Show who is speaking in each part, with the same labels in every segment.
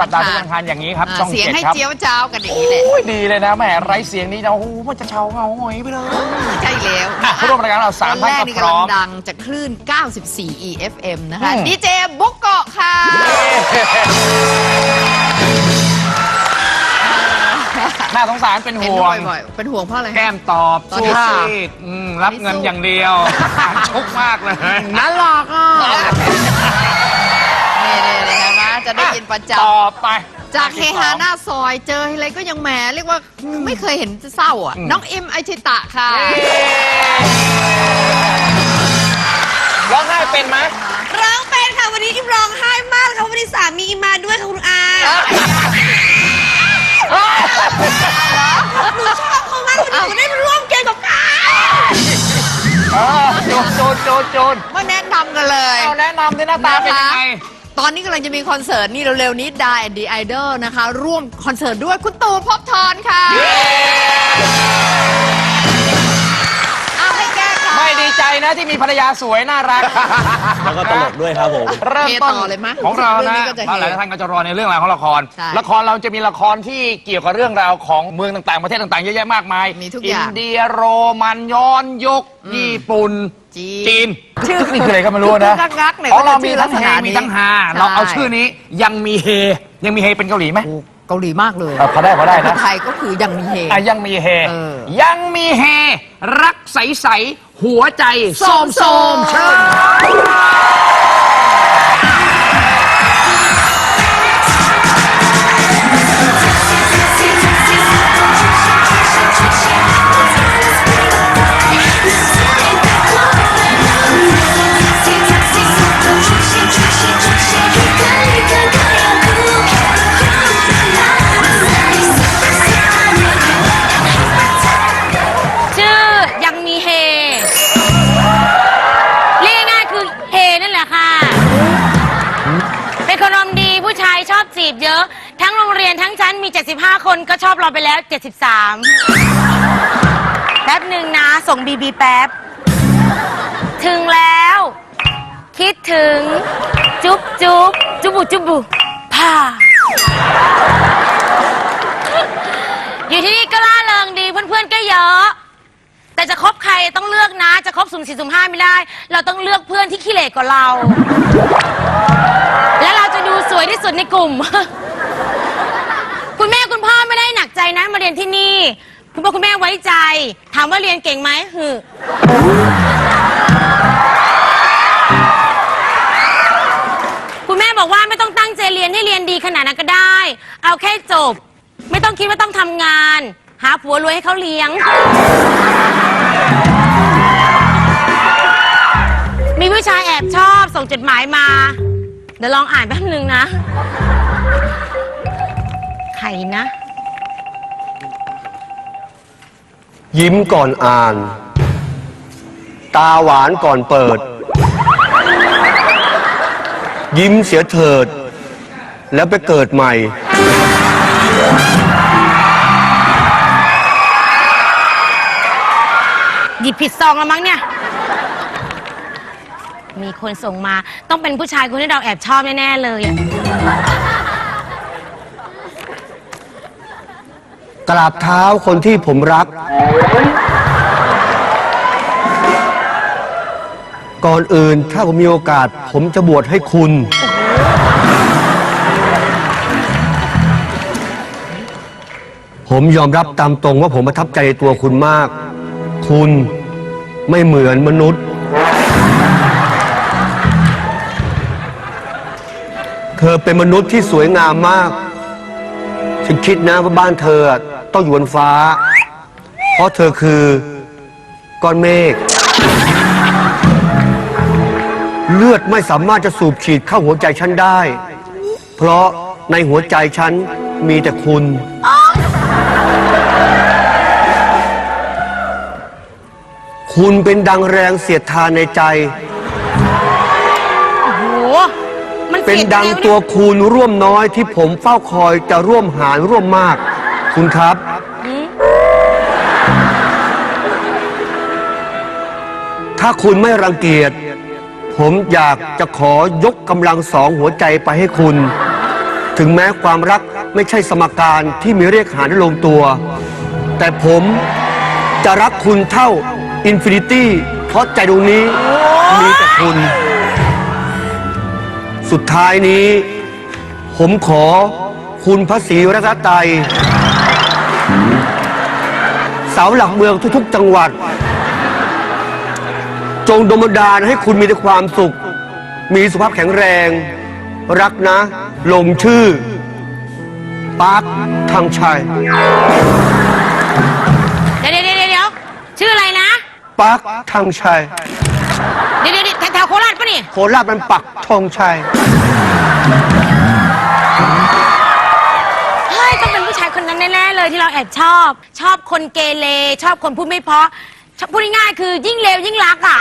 Speaker 1: สัปดาห์ทุกวันอังคารอย่างนี้ครับ
Speaker 2: อ่า
Speaker 1: ช่อง
Speaker 2: เสียง
Speaker 1: เจ็ด
Speaker 2: ให้
Speaker 1: ครับ
Speaker 2: เจียวจ้าวกันอย่างนี้แหละ
Speaker 1: โอ้ยดีเลยนะแหมไร้เสียงนี้นะโอ้โหมันจะเชาเงาหงอยไปเลย
Speaker 2: ใช่แล้ว
Speaker 1: อะผู้ร่วมรายการเราสาม
Speaker 2: ตอน
Speaker 1: ท่าน
Speaker 2: แรก
Speaker 1: ก็
Speaker 2: นี่
Speaker 1: พร้
Speaker 2: กำลั
Speaker 1: องม
Speaker 2: ดังจากคลื่น 94 EFM นะคะ
Speaker 1: อืม
Speaker 2: ดีเจบุกเกาะค่ะ
Speaker 1: น่าสงสารเป็น
Speaker 2: เห็น
Speaker 1: ห่วง
Speaker 2: บ่อยๆเป็นห่วงเพราะอะไร
Speaker 1: แก้มตอบ
Speaker 2: ตอน
Speaker 1: สู้
Speaker 2: นี้สู้
Speaker 1: ซีดอืมรับเงินอย่างเดียวชกมากเลย
Speaker 2: น่าหลอกอะนี่ๆเลยนะ จะได้ยินประจ
Speaker 1: ต่อไปำ
Speaker 2: จากเฮฮาหน้าซอยเจออะไรก็ยังแหมเรียกว่าไม่เคยเห็นเศร้าอะ น้องอิมไอชิตะค่ะ
Speaker 1: ร้องไห้เป็นไหม
Speaker 3: ร้องเป็นค่ะวันนี้อิมร้องไห้มากค่ะวันนี้สามีอิมมาด้วยค่ะคุณอาหนูชอบเขามากวันนี้หนูได้มาร่วมเกมกับเขา
Speaker 1: เออโจนโจนโจนโจน
Speaker 2: มาแนะนำกันเลย
Speaker 1: เอาแนะนำที่หน้าตาเป็นยังไง
Speaker 2: ตอนนี้กำลังจะมีคอนเสิร์ตนี่เร็วๆนี้ดาแอนดีไอดอลนะคะ ร่วมคอนเสิร์ตด้วยคุณตู่ภพบทรค่ะเอาให้แก้ค่ะ
Speaker 1: ไม่ดีใจนะที่มีภรรยาสวยน่ารัก
Speaker 4: แล้วก็ตลกด้วยครับผม
Speaker 1: เริ่มต้น
Speaker 2: เฮต่อเลยไหม
Speaker 1: ของเรา
Speaker 2: เรื่อง
Speaker 1: นะ
Speaker 2: นี้ก็จะเฮ
Speaker 1: หลายๆท่านก็จะรอในเรื่องราวของละคร
Speaker 2: ใช่
Speaker 1: ละครเราจะมีละครที่เกี่ยวกับเรื่องราวของเมืองต่างๆ ประเทศต่างๆ เยอะแยะมากมาย
Speaker 2: มีทุกอย่าง
Speaker 1: อินเดียโรมันย้อนยุคญี่ปุ่น
Speaker 2: จีน
Speaker 1: จีนชื่อนี่คืออะไรก็ไม่รู้นะ
Speaker 2: คืองักๆเนี่ย
Speaker 1: ของเรา
Speaker 2: ก็จะชื่
Speaker 1: มี
Speaker 2: อลั
Speaker 1: ทั้
Speaker 2: ก
Speaker 1: ง
Speaker 2: ษ
Speaker 1: เฮ
Speaker 2: ณะนี้
Speaker 1: มีทั้งฮา
Speaker 2: ใช่
Speaker 1: เราเอาชื่อนี้ยังมีเฮยังมีเฮเป็นเกาหลีไหม
Speaker 2: โอ้เกาหลีมากเลย
Speaker 1: เออพอได้พอได้นะ
Speaker 2: ไทยก็คือยังมีเฮ
Speaker 1: อะยังมีเฮ
Speaker 2: เออ
Speaker 1: ยังมีเฮรักใสๆหัวใจโสมโสมๆเชิญ
Speaker 3: นทั้งชั้นมี 75 คนก็ชอบเราไปแล้ว 73 แป๊บหนึ่งนะ ส่งบีบีแป๊บ ถึงแล้ว คิดถึง จุ๊บจุ๊บจุบบุจุบบุผ่า อยู่ที่นี่ก็ล่าเริงดีเพื่อนๆก็เยอะ แต่จะคบใครต้องเลือกนะ จะคบสุ่มสี่สุ่มห้าไม่ได้ เราต้องเลือกเพื่อนที่ขี้เหร่กว่าเรา และเราจะดูสวยที่สุดในกลุ่ม ไม่ได้หนักใจนะมาเรียนที่นี่ คุณพ่อคุณแม่ไว้ใจ ถามว่าเรียนเก่งไหมหือคุณแม่บอกว่าไม่ต้องตั้งใจเรียนให้เรียนดีขนาดนั้นก็ได้ เอาแค่จบ ไม่ต้องคิดว่าต้องทำงาน หาผัวรวยให้เขาเลี้ยง มีผู้ชายแอบชอบส่งจดหมายมา เดี๋ยวลองอ่านแป๊บนึงนะ ใครนะ
Speaker 4: ยิ้มก่อนอ่าน ตาหวานก่อนเปิด ยิ้มเสียเถิด แล้วไปเกิดใหม่
Speaker 3: หยิบผิดซองแล้วมั้งเนี่ย มีคนส่งมาต้องเป็นผู้ชายคนที่เราแอบชอบแน่ ๆ เลยอะ
Speaker 4: กราบเท้าคนที่ผมรัก ก่อนอื่นถ้าผมมีโอกาส ผมจะบวชให้คุณ ผมยอมรับตามตรงว่าผมประทับใจตัวคุณมาก คุณไม่เหมือนมนุษย์ เธอเป็นมนุษย์ที่สวยงามมาก ฉันคิดนะว่าบ้านเธอ ต้องอยู่บนฟ้า เพราะเธอคือก้อนเมฆ เลือดไม่สามารถจะสูบฉีดเข้าหัวใจฉันได้ เพราะในหัวใจฉันมีแต่คุณ คุณเป็นดังแรงเสียดทานในใจ
Speaker 3: โอ้โห มัน
Speaker 4: เป็น
Speaker 3: สีย
Speaker 4: ดัง
Speaker 3: แล้
Speaker 4: ตัว
Speaker 3: นี่
Speaker 4: คูณร่วมน้อยที่ผมเฝ้าคอยจะร่วมหารร่วมมาก คุณครับ ถ้าคุณไม่รังเกียจ ผมอยากจะขอยกกำลังสองหัวใจไปให้คุณ ถึงแม้ความรักไม่ใช่สมการที่มีเรียกหารได้ลงตัว แต่ผมจะรักคุณเท่าอินฟินิตี้เพราะใจดวงนี้มีแต่คุณ สุดท้ายนี้ ผมขอคุณพระศรีรัตนตรัย เสาหลักเมืองทุกๆ จังหวัด จงดลบันดาลให้คุณมีแต่ความสุข มีสุขภาพแข็งแรง รักนะ ลงชื่อปาร์คทางชัย
Speaker 3: เดี๋ยวเดี๋ยวเดี๋ยวเดี๋ยวชื่ออะไรนะ
Speaker 4: ปาร์คทางชัย
Speaker 3: เดี๋ยวเดี๋ยวเดี๋ยวแถวๆโคราชปะนี่
Speaker 4: โคราชมันปักธงชัย
Speaker 3: เลยที่เราแอบชอบ ชอบคนเกเรชอบคนพูดไม่เพราะชอบพูดง่ายๆคือยิ่งเลวยิ่งรักอะ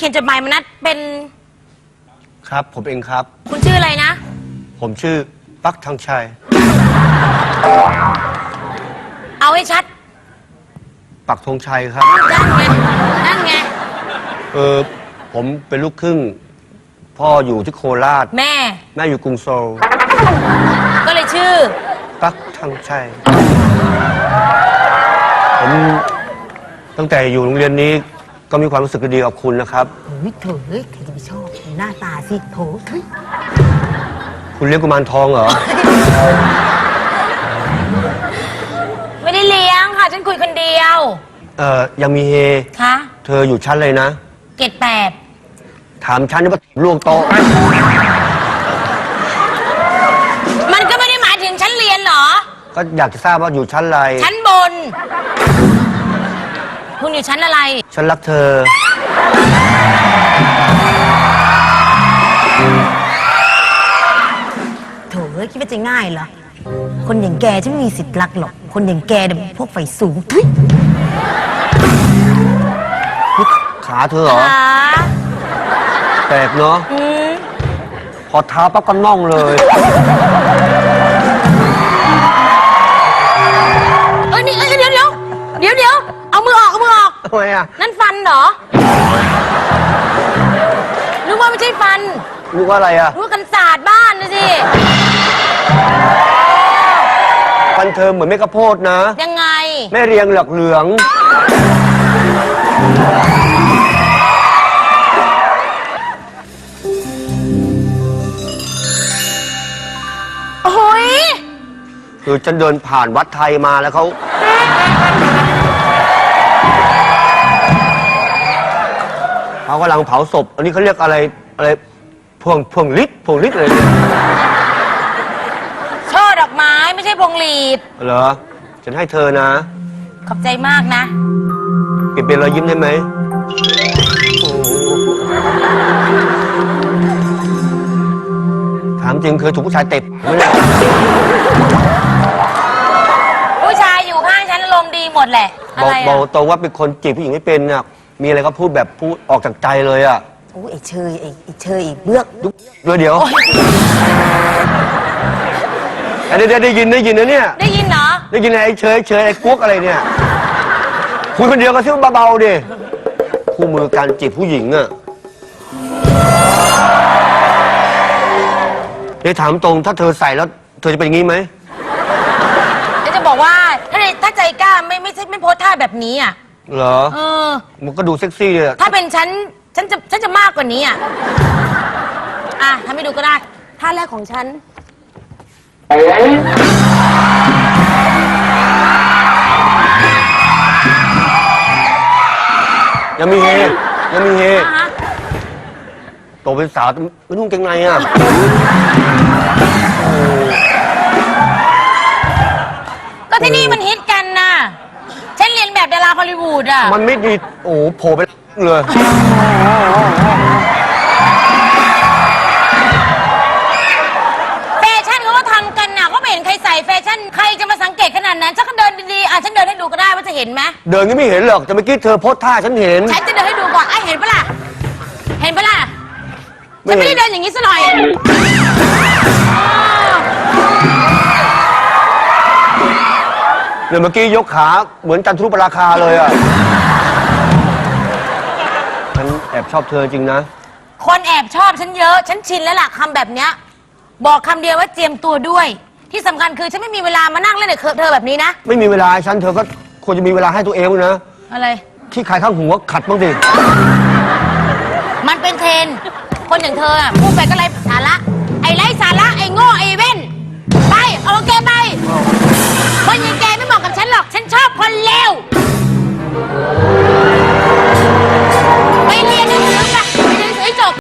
Speaker 3: เขียนจดหมายมานัดเป็น
Speaker 4: ครับ ผมเองครับ
Speaker 3: คุณชื่ออะไรนะ
Speaker 4: ผมชื่อปักทางชัย
Speaker 3: เอาให้ชัด
Speaker 4: ปักธงชัยครับ
Speaker 3: นั่นไงนั่นไง
Speaker 4: เออผมเป็นลูกครึ่ง พ่ออยู่ที่โคราช
Speaker 3: แม่
Speaker 4: แม่อยู่กรุงโซล
Speaker 3: ก็เลยชื่อ
Speaker 4: ปักทางชัย ผมตั้งแต่อยู่โรงเรียนนี้ ก็มีความรู้สึกดีกับคุณนะครับ
Speaker 3: โอ้ยโถเอ้ยใครจะไปชอบดูหน้าตาสิโถเฮ้ย
Speaker 4: คุณเลี้ยงกุมารทองเหรอ
Speaker 3: ไม่ได้เลี้ยงค่ะ ฉันคุยคนเดียว
Speaker 4: เอ่อ ยังมีเฮ
Speaker 3: คะ
Speaker 4: เธออยู่ชั้นเลยนะ
Speaker 3: เกตแปด
Speaker 4: ถามชั้นนี่ว่าล่วงโต๊ะ
Speaker 3: มันก็ไม่ได้หมายถึงฉันเรียนเหรอ
Speaker 4: ก็อยากจะทราบว่าอยู่ชั้นอะไร
Speaker 3: ชั้นบน คุณอยู่ชั้นอะไร
Speaker 4: ฉันรักเธอ
Speaker 3: โถเอ้ยคิดว่าจะง่ายเหรอ คนอย่างแกจะไม่มีสิทธิ์รักหรอก คนอย่างแกเนี่ยพวกไฟสูงทุย
Speaker 4: ขาเธอเหรอ
Speaker 3: ขา
Speaker 4: แปลกเนาะ
Speaker 3: อืม
Speaker 4: พอเท้าปั๊บก็น่องเลย ทำไมอะ
Speaker 3: นั่นฟันเหรอนึกว่าไม่ใช่ฟัน
Speaker 4: นึกว่าอะไรอะ
Speaker 3: นึกว่ากันศาสตร์บ้านนะสิ
Speaker 4: ฟันเธอเหมือนเม็ดข้าวโพดนะ
Speaker 3: ยังไง
Speaker 4: แม่เรียงเหลือกเหลือง
Speaker 3: โอ้ย
Speaker 4: คือฉันเดินผ่านวัดไทยมาแล้วเขา เขากำลังเผาศพ อันนี้เขาเรียกอะไรอะไรพวงพวงลิตรพวงลิตรอะไรเนี่ย
Speaker 3: ช่อดอกไม้ไม่ใช่พวงหลีด
Speaker 4: เหรอ ฉันให้เธอนะ
Speaker 3: ขอบใจมากนะ
Speaker 4: เปลี่ยนเป็นรอยยิ้มได้ไหมโอ้โหถามจริงเคยถูกผู้ชายเตะไหมเนี่ย
Speaker 3: ผู้ชายอยู่ข้างฉันอารมณ์ดีหมดแหละอะ
Speaker 4: บอก
Speaker 3: ไร
Speaker 4: บอก
Speaker 3: อะ
Speaker 4: ตรงว่าเป็นคนจีบผู้หญิงไม่เป็นน่ะ มีอะไรก็พูดแบบพูดออกจากใจเลยอะ
Speaker 3: โอ้ยไอ้เชยไอ้ไอ้เชยไอ้เบือก
Speaker 4: ยุเดี๋ยวเดี๋ยวเดี๋ยวเดี๋ยวได้ยินได้ยินนะเนี่ย
Speaker 3: ได้ยินเหรอ
Speaker 4: ได้ยินไอ้เฉยเฉยไอ้กุ๊กอะไรเนี่ยคุยคนเดียวก็ซิ่เบาๆดิคู่มือการจีบผู้หญิงอะเดี๋ยวถามตรงถ้าเธอใส่แล้ว เธอจะเป็นอย่างนี้ไหม
Speaker 3: เดี๋ยวจะบอกว่า ถ้าในถ้าใจกล้าไม่ไม่ไม่ไม่โพสท่าแบบนี้อะ
Speaker 4: เหรอ
Speaker 3: เออ
Speaker 4: มันก็ดูเซ็กซี่เลยอะ
Speaker 3: ถ้าเป็นฉัน ฉันจะ ฉันจะมากกว่านี้อะ อะทำให้ดูก็ได้ ท่าแรกของฉัน
Speaker 4: ยังมีเฮยังมีเฮ
Speaker 3: อะฮะ
Speaker 4: โตเป็นสาวไม่นุ่งเกงในอะ
Speaker 3: ก็ที่นี่มันฮิต อลลีวูดอะ
Speaker 4: มันไม่ดีโอ้โหโผล่ไปเลย
Speaker 3: แฟชั่นเขาก็ทำกันน่ะก็ไม่เห็นใครใส่แฟชั่น ใครจะมาสังเกตขนาดนั้น ฉันก็เดินดีๆ อะ ฉันเดินให้ดูก็ได้ว่าจะเห็นไหม
Speaker 4: เดินก็ไม่เห็นหรอกจะเมื่อกี้เธอโพสท่าฉันเห็น
Speaker 3: ฉันจะเดินให้ดูก่อนไอเห็นปะล่ะ เห็นปะล่ะ ฉันไม่ได้เดินอย่างนี้ซะหน่อย
Speaker 4: เดี๋ยวเมื่อกี้ยกขาเหมือนจันทรุปราคาเลยอะ ฉันแอบชอบเธอจริงนะ
Speaker 3: คนแอบชอบฉันเยอะ ฉันชินแล้วล่ะคำแบบเนี้ย บอกคำเดียวว่าเจียมตัวด้วย ที่สำคัญคือฉันไม่มีเวลามานั่งเล่นกับเธอแบบนี้นะ
Speaker 4: ไม่มีเวลาให้ฉันเธอก็ควรจะมีเวลาให้ตัวเองด้วยนะ
Speaker 3: อะไร
Speaker 4: ที่ใครข้างหัวขัดบ้างดิ
Speaker 3: มันเป็นเทรนด์คนอย่างเธออะพูดไปก็ไร้สาระ ไอ้ไร้สาระ ไอ้โง่ไอ้เว้น ไป เอาแกไป คนอย่างแก หรอกฉันชอบคนเร็ว